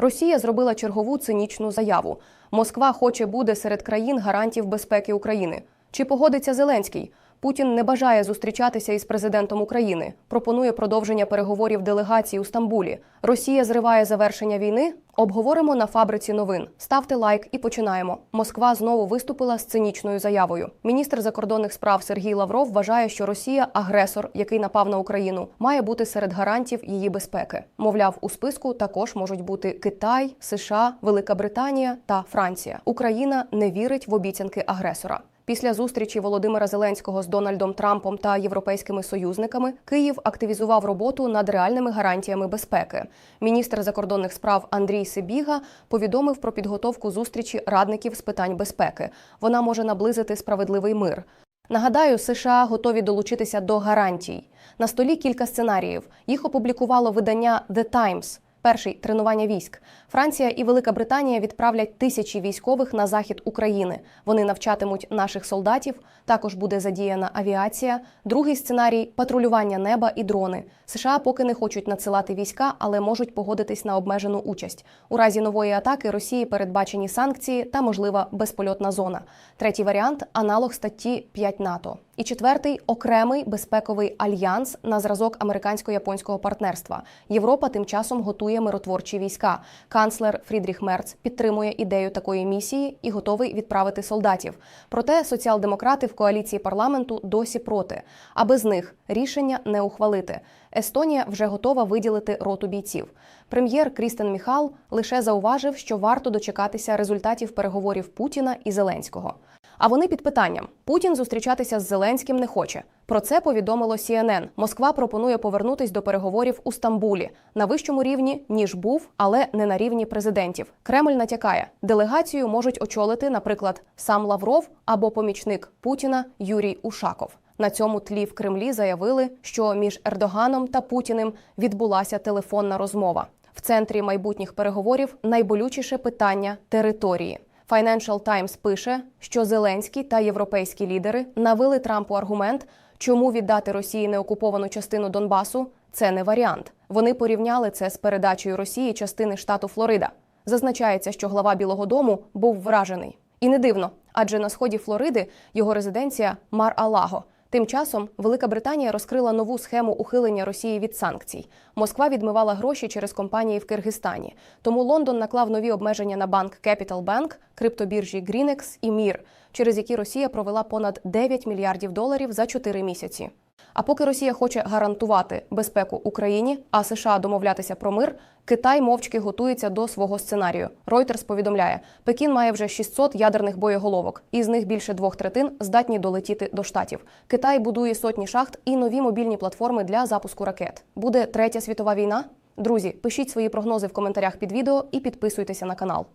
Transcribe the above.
Росія зробила чергову цинічну заяву. Москва хоче буде серед країн гарантів безпеки України. Чи погодиться Зеленський? Путін не бажає зустрічатися із президентом України. Пропонує продовження переговорів делегації у Стамбулі. Росія зриває завершення війни. Обговоримо на фабриці новин. Ставте лайк і починаємо. Москва знову виступила з цинічною заявою. Міністр закордонних справ Сергій Лавров вважає, що Росія агресор, який напав на Україну, має бути серед гарантів її безпеки. Мовляв, у списку також можуть бути Китай, США, Велика Британія та Франція. Україна не вірить в обіцянки агресора. Після зустрічі Володимира Зеленського з Дональдом Трампом та європейськими союзниками Київ активізував роботу над реальними гарантіями безпеки. Міністр закордонних справ Андрій Сибіга повідомив про підготовку зустрічі радників з питань безпеки. Вона може наблизити справедливий мир. Нагадаю, США готові долучитися до гарантій. На столі кілька сценаріїв. Їх опублікувало видання The Times. Перший тренування військ. Франція і Велика Британія відправлять тисячі військових на захід України. Вони навчатимуть наших солдатів. Також буде задіяна авіація. Другий сценарій патрулювання неба і дрони. США поки не хочуть надсилати війська, але можуть погодитись на обмежену участь. У разі нової атаки Росії передбачені санкції та можлива безпольотна зона. Третій варіант аналог статті 5 НАТО. І четвертий окремий безпековий альянс на зразок американсько-японського партнерства. Європа тим часом готує миротворчі війська. Канцлер Фрідріх Мерц підтримує ідею такої місії і готовий відправити солдатів. Проте соціал-демократи в коаліції парламенту досі проти, а без них рішення не ухвалити. Естонія вже готова виділити роту бійців. Прем'єр Крістен Міхал лише зауважив, що варто дочекатися результатів переговорів Путіна і Зеленського. А вони під питанням: Путін зустрічатися з Зеленським не хоче. Про це повідомило CNN. Москва пропонує повернутись до переговорів у Стамбулі на вищому рівні ніж був, але не на рівні президентів. Кремль натякає, делегацію можуть очолити, наприклад, сам Лавров або помічник Путіна Юрій Ушаков. На цьому тлі в Кремлі заявили, що між Ердоганом та Путіним відбулася телефонна розмова. В центрі майбутніх переговорів найболючіше питання території. Financial Times пише, що Зеленський та європейські лідери навели Трампу аргумент, чому віддати Росії неокуповану частину Донбасу це не варіант. Вони порівняли це з передачею Росії частини штату Флорида. Зазначається, що глава Білого Дому був вражений. І не дивно, адже на сході Флориди його резиденція Мар-Алаго. Тим часом Велика Британія розкрила нову схему ухилення Росії від санкцій. Москва відмивала гроші через компанії в Киргизстані. Тому Лондон наклав нові обмеження на банк Capital Bank, криптобіржі Greenex і Мір, через які Росія провела понад 9 мільярдів доларів за 4 місяці. А поки Росія хоче гарантувати безпеку Україні, а США домовлятися про мир, Китай мовчки готується до свого сценарію. Reuters повідомляє, Пекін має вже 600 ядерних боєголовок, із них більше двох третин здатні долетіти до штатів. Китай будує сотні шахт і нові мобільні платформи для запуску ракет. Буде третя світова війна. Друзі, пишіть свої прогнози в коментарях під відео і підписуйтеся на канал.